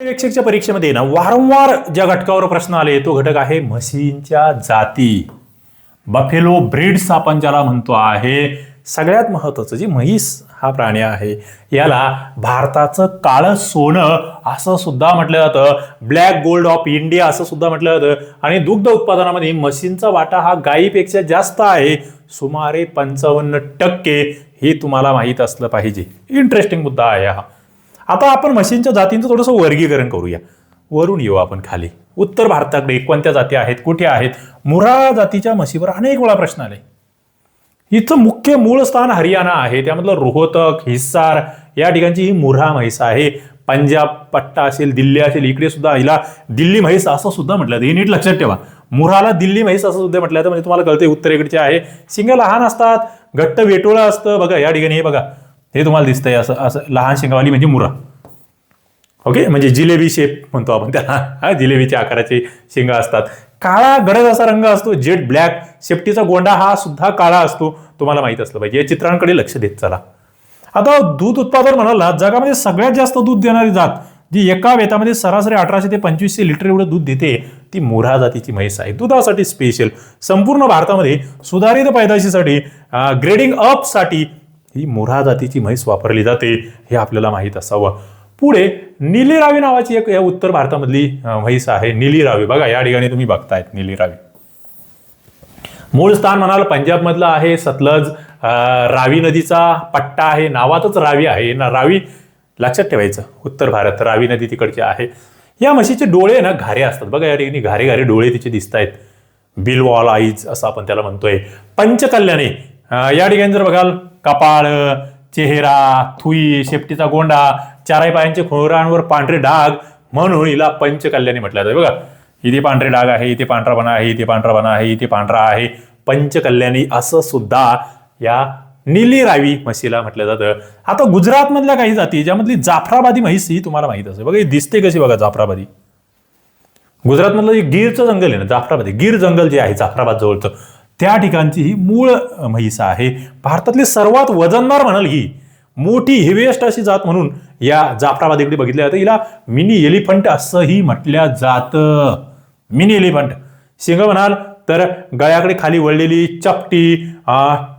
पर्यवेक्षकच्या परीक्षेमध्ये ना वारंवार ज्या घटकावर प्रश्न आले तो घटक आहे म्हशींच्या जाती. बफेलो ब्रीड्स आपण ज्याला म्हणतो आहे सगळ्यात महत्वाचं जी म्हैस हा प्राणी आहे याला भारताचं काळं सोनं असं सुद्धा म्हटलं जातं ब्लॅक गोल्ड ऑफ इंडिया असं सुद्धा म्हटलं जातं आणि दुग्ध उत्पादनामध्ये म्हशींचा वाटा हा गायीपेक्षा जास्त आहे सुमारे पंचावन्न टक्के हे तुम्हाला माहीत असलं पाहिजे. इंटरेस्टिंग मुद्दा आहे हा. आता आपण म्हशींच्या जातींचं थोडंसं वर्गीकरण करूया. वरून येऊ आपण खाली. उत्तर भारताकडे कोणत्या जाती आहेत कुठे आहेत? मुरा जातीच्या म्हशीवर अनेक वेळा प्रश्न आले. हिचं मुख्य मूळ स्थान हरियाणा आहे. त्यामधलं रोहतक हिस्सार या ठिकाणची ही मुरा म्हैस आहे. पंजाब पट्टा असेल दिल्ली असेल इकडे सुद्धा हिला दिल्ली म्हैस असं सुद्धा म्हटलं. हे नीट लक्षात ठेवा. मुराला दिल्ली म्हैस असं सुद्धा म्हटलं. म्हणजे तुम्हाला कळते उत्तरेकडचे आहे. शिंग लहान असतात घट्ट वेटोळं असतं. बघा या ठिकाणी हे बघा. हे तुम्हाला दिसतंय असं असं लहान शेंगावाली म्हणजे मुरा. ओके म्हणजे जिलेबी शेप म्हणतो आपण त्याला. हा जिलेबीच्या आकाराचे शेंगा असतात. काळा गडद असा रंग असतो जेट ब्लॅक. शेपटीचा गोंडा हा सुद्धा काळा असतो. तुम्हाला माहीत असलं पाहिजे. या चित्रांकडे लक्ष देत चला. आता दूध उत्पादन म्हणाल ना जगामध्ये सगळ्यात जास्त दूध देणारी जात जी एका वेतामध्ये सरासरी अठराशे ते पंचवीसशे लिटर एवढं दूध देते ती मोरा जातीची म्हैस आहे. दुधासाठी स्पेशल संपूर्ण भारतामध्ये सुधारित पैदाशीसाठी ग्रेडिंग अपसाठी ही मोरा जातीची म्हैस वापरली जाते हे आपल्याला माहीत असावं. पुढे निलीरावी नावाची एक या उत्तर भारतामधली म्हैस आहे नीलीरावी. बघा या ठिकाणी तुम्ही बघतायत निलीरावी. मूळ स्थान म्हणाल पंजाबमधलं आहे सतलज. रावी नदीचा पट्टा आहे नावातच रावी आहे. ना रावी लक्षात ठेवायचं उत्तर भारत रावी नदी तिकडची आहे. या म्हशीचे डोळे ना घारे असतात. बघा या ठिकाणी घारे घारे डोळे तिचे दिसत आहेत बिलवॉल आईज असं आपण त्याला म्हणतोय. पंचकल्याणी या ठिकाणी जर बघाल कपाळ चेहरा थुई शेपटीचा गोंडा चाराही पायांचे खोरांवर पांढरे डाग म्हणून हिला पंचकल्याणी म्हटलं जातं. बघा इथे पांढरे डाग आहे इथे पांढरा बना आहे इथे पांढरा बना आहे इथे पांढरा आहे. पंचकल्याणी असं सुद्धा या निली रावी म्हशीला म्हटलं जातं. आता गुजरातमधल्या काही जाती ज्यामधली जाफराबादी म्हैस ही तुम्हाला माहीत असेल. बघा ही दिसते कशी बघा जाफराबादी. गुजरातमधलं जे गीरचं जंगल आहे ना जाफराबादी गिर जंगल जे आहे जाफराबाद जवळचं त्या ठिकाणची ही मूळ म्हैस आहे. भारतातली सर्वात वजनदार म्हणाल ही. मोठी हेवेस्ट अशी जात म्हणून या जाफराबादीकडे बघितल्या जातं. हिला मिनी एलिफंट असंही म्हटल्या जातं. Mini elephant. सिंह म्हणाल तर गळ्याकडे खाली वळलेली चपटी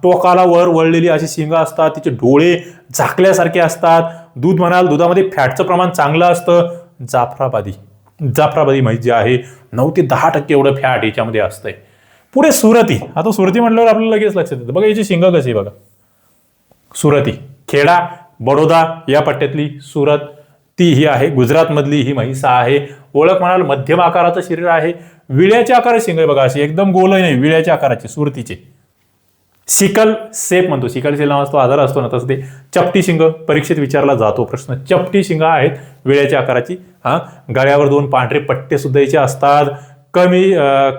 टोकाला वर वळलेली अशी शिंग असतात. तिचे डोळे झाकल्यासारखे असतात. दूध म्हणाल दुधामध्ये फॅटचं प्रमाण चांगलं असतं. जाफराबादी जाफराबादी म्हैस जे आहे नऊ ते दहा टक्के एवढं फॅट याच्यामध्ये असतंय. पुढे सुरती. आता सुरती म्हटल्यावर आपल्याला लगेच लक्षात येतं. बघा याची शिंग कशी आहे बघा. सुरती. खेडा बडोदा या पट्ट्यातली सुरत. ती ही आहे. गुजरातमधली ही म्हैस आहे. ओळख म्हणाल मध्यम आकाराचं शरीर आहे. विळ्याच्या आकाराची शिंग आहे बघा अशी. एकदम गोल नाही. विळ्याच्या आकाराची सुरतीचे. सिकल सेप म्हणतो. सिकल सेल नाव तो आजार असतो ना तसं ते चपटी शिंग परीक्षेत विचारला जातो. प्रश्न. चपटी शिंग आहेत विळ्याच्या आकाराची. हा गळ्यावर दोन पांढरे पट्टे सुद्धा याचे असतात. कमी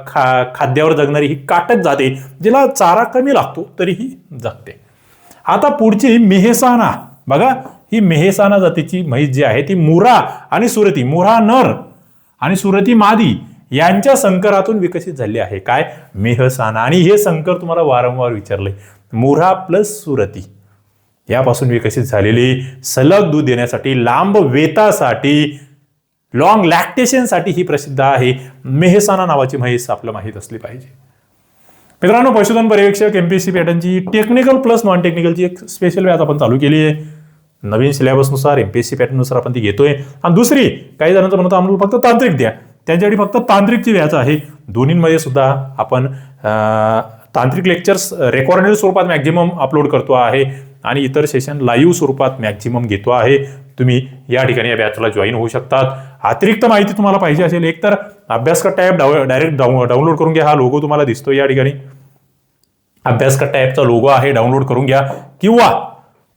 खा खाद्यावर जगणारी ही काटत जाते जिला चारा कमी लागतो तरीही जगते. आता पुढची मेहसाना बघा ही मेहसाना जातीची म्हैस जी आहे ती मुरा आणि सुरती मुरा नर आणि सुरती मादी यांच्या संकरातून विकसित झाली आहे. काय? मेहसाना आणि हे संकर तुम्हाला वारंवार विचारले. मुरा प्लस सुरती. यापासून विकसित झालेली सलग दूध देण्यासाठी लांब वेतासाठी लॉंग लॅक्टेशनसाठी ही प्रसिद्ध आहे. मेहसाना नावाची म्हैस आपलं माहीत असली पाहिजे. मित्रांनो पशुधन पर्यवेक्षक एमपीएससी पॅटर्नची टेक्निकल प्लस नॉन टेक्निकलची एक स्पेशल व्याज आपण चालू केली आहे. नवीन सिलेबसनुसार एमपीएससी पॅटर्ननुसार आपण ती घेतोय. आणि दुसरी काही जणांचं म्हणतो आम्हाला फक्त तांत्रिक द्या. त्यांच्यासाठी फक्त तांत्रिकची व्याज आहे. दोन्हींमध्ये सुद्धा आपण तांत्रिक लेक्चर्स रेकॉर्डेड स्वरूपात मॅक्झिमम अपलोड करतो आहे. आणि इतर सेशन लाईव्ह स्वरूपात मॅक्झिमम घेतो आहे. तुम्ही या ठिकाणी या बॅचला जॉईन होऊ शकतात. अतिरिक्त माहिती तुम्हाला पाहिजे असेल एकतर अभ्यासकट्टा ॲप डाऊ डायरेक्ट डाऊ डाउनलोड करून घ्या. हा लोगो तुम्हाला दिसतो या ठिकाणी. अभ्यासकट्टा ॲपचा लोगो आहे डाउनलोड करून घ्या. किंवा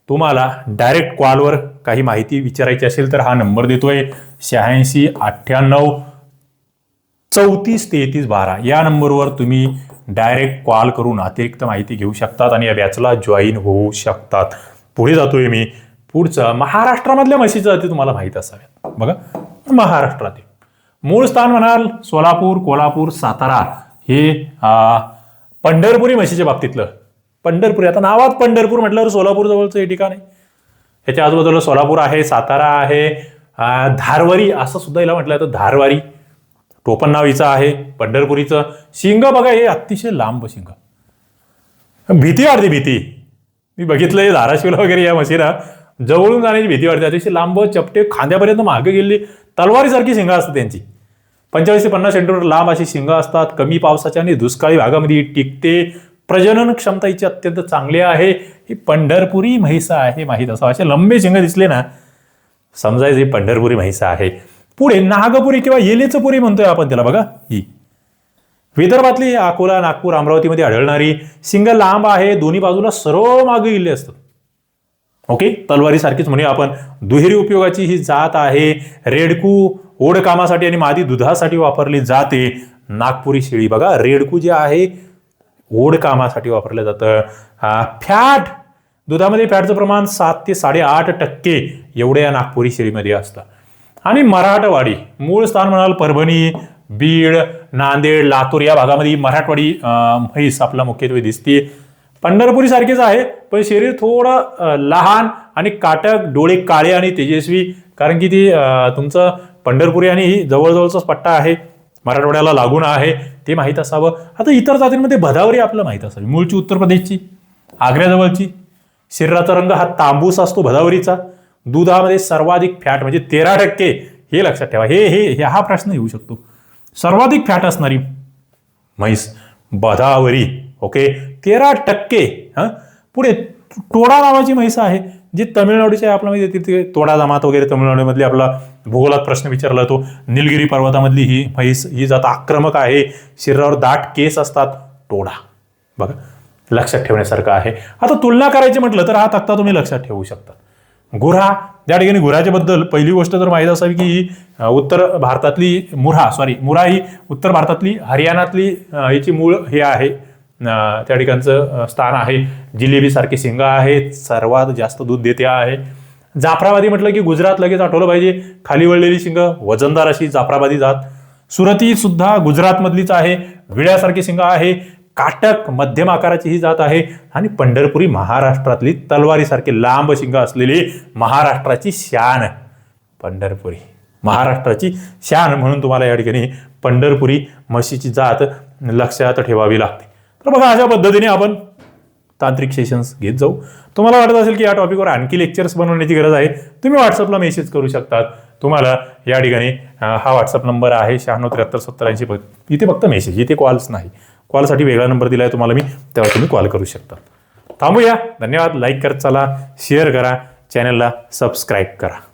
तुम्हाला डायरेक्ट कॉलवर काही माहिती विचारायची असेल तर हा नंबर देतोय. शहाऐंशी अठ्ठ्याण्णव चौतीस तेहतीस बारा. या नंबरवर तुम्ही डायरेक्ट कॉल करून अतिरिक्त माहिती घेऊ शकतात आणि या बॅचला जॉईन होऊ शकतात. पुढे जातोय मी. पुढचं महाराष्ट्रामधल्या म्हशीचं जाती तुम्हाला माहीत असाव्यात. बघा महाराष्ट्रातील मूळ स्थान म्हणाल सोलापूर कोल्हापूर सातारा. हे पंढरपुरी म्हशीच्या बाबतीतलं. पंढरपुरी आता नावात पंढरपूर म्हटल्यावर सोलापूर जवळचं हे ठिकाण आहे. ह्याच्या आजूबाजूला सोलापूर आहे सातारा आहे धारवारी असं सुद्धा हिला म्हटलं तर धारवारी. टोपण नाव हिचं आहे पंढरपुरीचं. शिंग बघा हे अतिशय लांब शिंग. भीती वाटते भीती. मी बघितलंय धाराशिवला वगैरे या म्हशीला जवळून जाण्याची भीती वाटते. अतिशय लांब चपटे खांद्यापर्यंत मागे गेलेली तलवारीसारखी शिंगा असतात त्यांची. पंचेचाळीस ते पन्नास सेंटीमीटर लांब अशी शिंगा असतात. कमी पावसाच्या आणि दुष्काळी भागामध्ये टिकते. प्रजनन क्षमता हिची अत्यंत चांगली आहे. ही पंढरपुरी म्हैसा आहे माहीत असं असे लंबे शिंग दिसले ना समजायचं ही पंढरपुरी म्हैसा आहे. पुढे नागपुरी किंवा येलेचपुरी म्हणतोय आपण त्याला बघा. ही. विदर्भातली अकोला नागपूर अमरावतीमध्ये आढळणारी सिंगल लांब आहे. दोन्ही बाजूला सर्व मागे गेले असतात. ओके? तलवारीसारखीच म्हणूया आपण. दुहेरी उपयोगाची ही जात आहे. रेडकू ओढकामासाठी आणि मादी दुधासाठी वापरली जाते. नागपुरी शेळी बघा. रेडकू जे आहे ओढकामासाठी वापरलं जातं. फॅट. दुधामध्ये फॅटचं प्रमाण सात ते साडेआठ टक्के एवढ्या या नागपुरी शेळीमध्ये असतं. आणि मराठवाडी. मूळ स्थान म्हणाल परभणी बीड नांदेड लातूर या भागामध्ये मराठवाडी म्हैस आपला मुख्यत्वे दिसते पंढरपुरी सारखेच आहे पण शरीर थोडं लहान आणि काटक डोळे काळे आणि तेजस्वी. कारण की ती तुमचं पंढरपुरी आणि ही जवळजवळचाच पट्टा आहे. मराठवाड्याला लागून आहे ते माहीत असावं. आता इतर जातींमध्ये भदावरी आपलं माहीत असावी. मूळची उत्तर प्रदेशची आग्र्याजवळची. शरीराचा रंग हा तांबूस असतो भदावरीचा. दुधामध्ये सर्वाधिक फॅट म्हणजे तेरा टक्के हे लक्षात ठेवा. हे हे हे हा प्रश्न येऊ शकतो. सर्वाधिक फॅट असणारी म्हैस बदावरी ओके? तेरा टक्के हां? पुढे टोडा नावाची म्हैस आहे जी तमिळनाडूच्या आहे, आपल्यामध्ये येते ते तोडा जमात वगैरे तमिळनाडूमधली आपला भूगोलात प्रश्न विचारला तो. निलगिरी पर्वतामधली ही म्हैस ही जात आक्रमक आहे. शरीरावर दाट केस असतात. टोडा बघा लक्षात ठेवण्यासारखं आहे. आता तुलना करायची म्हटलं तर हा तक्ता तुम्ही लक्षात ठेवू शकता. गुऱ्हा त्या ठिकाणी गुराच्याबद्दल पहिली गोष्ट तर माहीत असावी की ही उत्तर भारतातली मुरा सॉरी मुरा ही उत्तर भारतातली हरियाणातली याची मूळ हे आहे. त्या ठिकाणचं स्थान आहे. जिलेबीसारखी शिंगा आहेत सर्वात जास्त दूध देते आहे. जाफराबादी म्हटलं की गुजरात लगेच आठवलं पाहिजे. खाली वळलेली शिंग वजनदार अशी जाफराबादी जात. सुरती सुद्धा गुजरातमधलीच आहे. विड्यासारखी शिंगा आहे. काटक मध्यम आकाराची ही जात आहे. आणि पंढरपुरी महाराष्ट्रातली तलवारीसारखी लांब शिंग असलेली महाराष्ट्राची शान पंढरपुरी. महाराष्ट्राची शान म्हणून तुम्हाला या ठिकाणी पंढरपुरी म्हशीची जात लक्षात ठेवावी लागते. तर बघा अशा पद्धतीने आपण तांत्रिक सेशन्स घेत जाऊ. तुम्हाला वाटत असेल की या टॉपिकवर आणखी लेक्चर्स बनवण्याची गरज आहे? तुम्ही व्हॉट्सअपला मेसेज करू शकतात. तुम्हाला या ठिकाणी हा व्हॉट्सअप नंबर आहे शहाण्णव त्र्याहत्तर सत्तर ऐंशी इथे फक्त मेसेज इथे कॉल्स नाही. कॉलसाठी वेगळा नंबर दिला आहे तुम्हाला मी तेव्हा तुम्ही कॉल करू शकता. थांबूया. धन्यवाद. लाईक करत चला. शेअर करा. चॅनलला सबस्क्राईब करा.